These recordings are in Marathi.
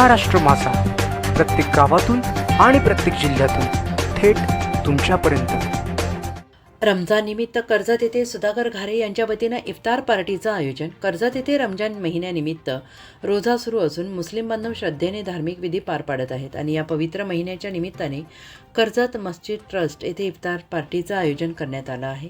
महाराष्ट्र मासा प्रत्येक गावातून आणि प्रत्येक जिल्ह्यातून थेट तुमच्यापर्यंत. रमजाननिमित्त कर्जत येथे सुधाकर घारे यांच्या वतीनं इफ्तार पार्टीचं आयोजन. कर्जत येथे रमजान महिन्यानिमित्त रोजा सुरू असून मुस्लिम बांधव श्रद्धेने धार्मिक विधी पार पाडत आहेत आणि या पवित्र महिन्याच्या निमित्ताने कर्जत मस्जिद ट्रस्ट येथे इफ्तार पार्टीचं आयोजन करण्यात आलं आहे.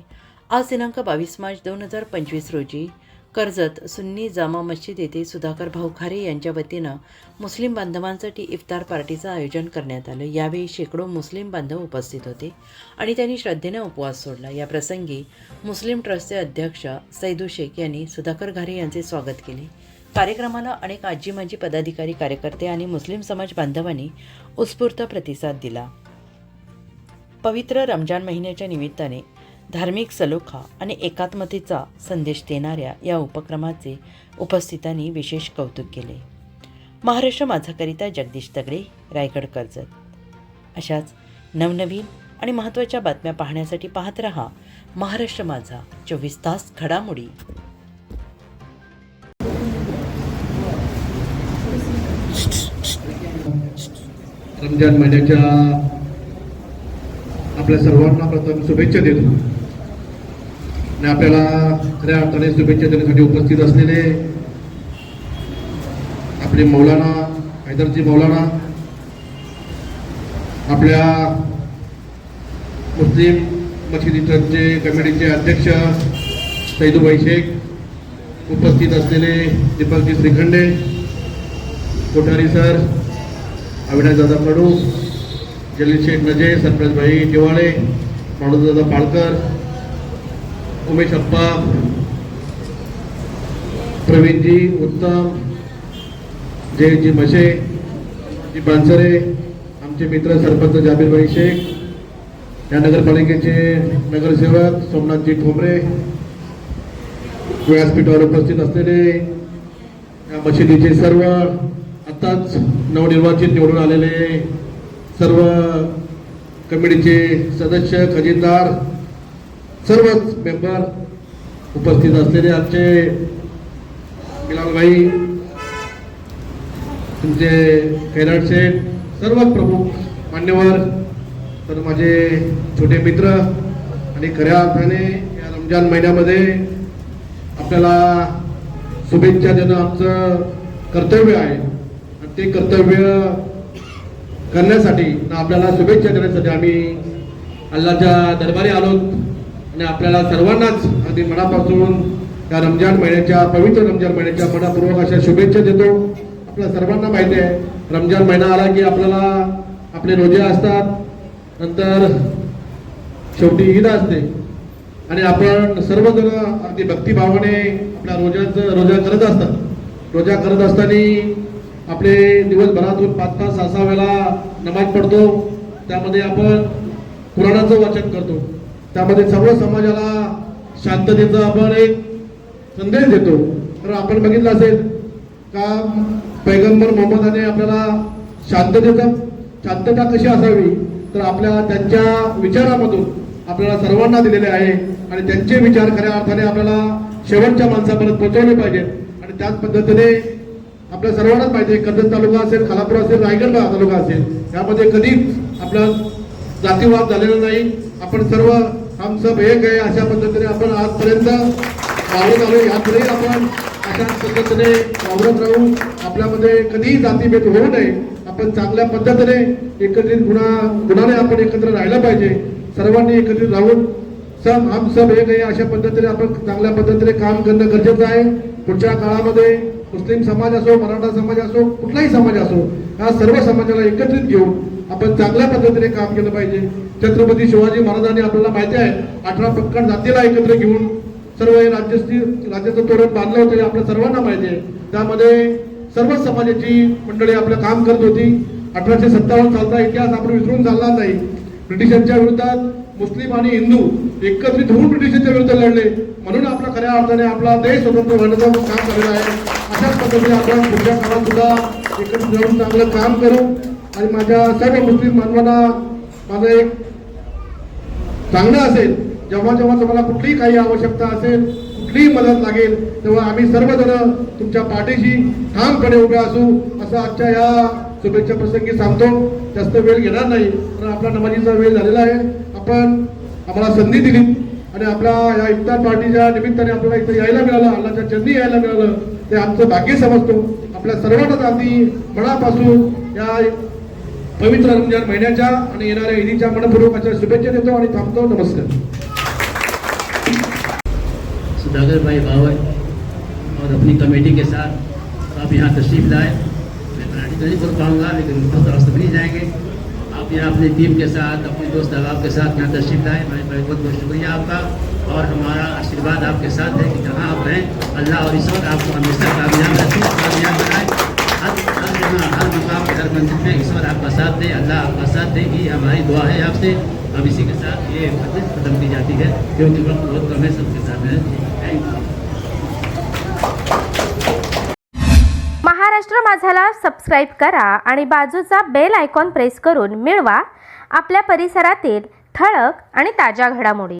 आज दिनांक बावीस मार्च दोन हजार पंचवीस रोजी कर्जत सुन्नी जामा मस्जिद येथे सुधाकर भाऊखारे यांच्या वतीनं मुस्लिम बांधवांसाठी इफ्तार पार्टीचं आयोजन करण्यात आलं. यावेळी शेकडो मुस्लिम बांधव उपस्थित होते आणि त्यांनी श्रद्धेने उपवास सोडला. या प्रसंगी मुस्लिम ट्रस्टचे अध्यक्ष सैदू शेख यांनी सुधाकर घारे यांचे स्वागत केले. कार्यक्रमाला अनेक आजी माजी पदाधिकारी कार्यकर्ते आणि मुस्लिम समाज बांधवांनी उत्स्फूर्त प्रतिसाद दिला. पवित्र रमजान महिन्याच्या निमित्ताने धार्मिक सलोखा आणि एकात्मतेचा संदेश देणाऱ्या या उपक्रमाचे उपस्थितांनी विशेष कौतुक केले. महाराष्ट्र माझाकरिता जगदीश तगडे रायगड कर्जत. अशाच नवनवीन आणि महत्त्वाच्या बातम्या पाहण्यासाठी पाहत रहा महाराष्ट्र माझा चोवीस तास घडामोडी. रमजान महिन्याच्या आपल्या सर्वांना प्रथम शुभेच्छा देतो. आणि आपल्याला खऱ्या अर्थाने शुभेच्छा देण्यासाठी उपस्थित असलेले आपले मौलाना हैदरजी मौलाना आपल्या मुस्लिम मशिदी ट्रस्टचे कमिटीचे अध्यक्ष सैदूबाई शेख उपस्थित असलेले दीपकजी श्रीखंडे कोठारी सर अविनाशदादा कडू जलील शेख नजे सरपंचभाई टिवाळे दादा पाळकर उमेश अप्पा प्रवीणजी उत्तम जयजी मशे जी पानसरे आमचे मित्र सरपंच जाबीरभाई शेख या नगरपालिकेचे नगरसेवक सोमनाथजी ठोंबरे व्यासपीठावर उपस्थित असलेले या मशिदीचे सर्व आताच नवनिर्वाचित निवडून आलेले सर्व कमिटीचे सदस्य खजिनदार सर्वच मेंबर उपस्थित असलेले आमचे बिलालभाई तुमचे खैराट शेठ सर्व प्रमुख मान्यवर तर माझे छोटे मित्र आणि खऱ्या अर्थाने या रमजान महिन्यामध्ये आपल्याला शुभेच्छा देणं आमचं कर्तव्य आहे. आणि ते कर्तव्य करण्यासाठी आपल्याला शुभेच्छा देण्यासाठी आम्ही अल्लाच्या दरबारी आलो. आणि आपल्याला सर्वांनाच अगदी मनापासून या रमजान महिन्याच्या पवित्र रमजान महिन्याच्या मनापूर्वक अशा शुभेच्छा देतो. आपल्या सर्वांना माहिती आहे रमजान महिना आला की आपल्याला आपले रोजे असतात नंतर शेवटी ईद असते. आणि आपण सर्वजण अगदी भक्तिभावाने आपल्या रोजाचं रोजा करत असतात. रोजा करत असताना आपले दिवसभरातून पाच तास सहा सहा वेळा नमाज पडतो त्यामध्ये आपण पुराणाचं वाचन करतो. त्यामध्ये सर्व समाजाला शांततेचा आपण एक संदेश देतो. तर आपण बघितलं असेल का पैगंबर मोहम्मदाने आपल्याला शांततेचा शांतता कशी असावी? तर आपल्या त्यांच्या विचारामधून आपल्याला सर्वांना दिलेले आहे. आणि त्यांचे विचार खऱ्या अर्थाने आपल्याला शेवटच्या माणसापर्यंत पोहोचवले पाहिजेत. आणि त्याच पद्धतीने आपल्या सर्वांनाच माहिती आहे कर्जत तालुका असेल खालापूर असेल रायगड तालुका असेल. यामध्ये कधीच आपला जातीवाद झालेला नाही. आपण सर्व हम सब एक आहे अशा पद्धतीने आपण आजपर्यंत वावरत आलो यापुढेही आपण अशा पद्धतीने वावरत राहू. आपल्यामध्ये कधीही जातीभेद होऊ नये. आपण चांगल्या पद्धतीने एकत्रित गुणा गुणाने आपण एकत्र राहिलं पाहिजे. सर्वांनी एकत्रित राहून सब हम सब एक आहे अशा पद्धतीने आपण चांगल्या पद्धतीने काम करणं गरजेचं आहे. पुढच्या काळामध्ये मुस्लिम समाज असो मराठा समाज असो कुठलाही समाज असो या सर्व समाजाला एकत्रित घेऊन आपण चांगल्या पद्धतीने काम केलं पाहिजे. छत्रपती शिवाजी महाराजांनी आपल्याला माहिती आहे अठरा पक्कड जातीला एकत्र घेऊन सर्व हे राज्यस्थी राज्याचं तोरण बांधलं होतं हे आपल्या सर्वांना माहिती आहे. त्यामध्ये सर्व समाजाची मंडळी आपलं काम करत होती. अठराशे सत्तावन्न सालचा इतिहास आपण विसरून चालला नाही. ब्रिटिशांच्या विरोधात मुस्लिम आणि हिंदू एकत्रित होऊन ब्रिटिशांच्या विरुद्ध लढले. म्हणून आपला खऱ्या अर्थाने आपला देश स्वतंत्र होण्याचं काम झालेलं आहे अशाच पद्धतीने आपण पुढच्या काळात सुद्धा एकत्रित जाऊन चांगलं काम करू. आणि माझ्या सर्व मुस्लिम बांधवांना माझं एक चांगलं असेल जेव्हा जेव्हा तुम्हाला कुठलीही काही आवश्यकता असेल कुठलीही मदत लागेल तेव्हा आम्ही सर्वजण तुमच्या पाठीशी ठामपणे उभे असू असं आजच्या या शुभेच्छा प्रसंगी सांगतो. जास्त वेळ घेणार नाही तर आपला नमाजीचा वेळ झालेला आहे. आपण आम्हाला संधी दिली आणि आपल्या या इफ्तार पार्टीच्या निमित्ताने आपल्याला इथं यायला मिळालं अल्लाच्या चंदी यायला मिळालं ते आमचं भाग्य समजतो. आपल्या सर्वांनाच आम्ही मनापासून या पवित्र रमज़ान महिन्याच्या आणि येणाऱ्या ईदीच्या मनपूर्वक अशा शुभेच्छा देतो आणि थांबतो. नमस्कार. सुधाकर भाई बावर और अपनी कमेटी के साथ आप यहाँ तशरीफ़ लाए। मैं मराठी तो नहीं बोल पाऊँगा, लेकिन बहुत तरह से नहीं जाएँगे। आप यहाँ अपनी टीम के साथ, अपने दोस्त अहबाब के साथ यहाँ तशरीफ़ लाए। मैं मैं बहुत बहुत शुक्रिया आपका। और हमारा आशीर्वाद आपके साथ है कि जहाँ आप रहें अल्लाह और ईश्वर आपको हमेशा कामयाब रखें, कामयाब बनाए। मुकाम पे, में ईश्वर आपका साथ दे अल्लाह आपका साथ दे ये हमारी दुआ है आपसे। अब इसी के साथ ये मस्जिद खत्म की जाती है क्योंकि वक्त बहुत कम है सबके साथ है। थैंक यू महाराष्ट्र माझाला सबस्क्राईब करा आणि बाजूचा बेल आयकॉन प्रेस करून मिळवा आपल्या परिसरातील ठळक आणि ताज्या घडामोडी.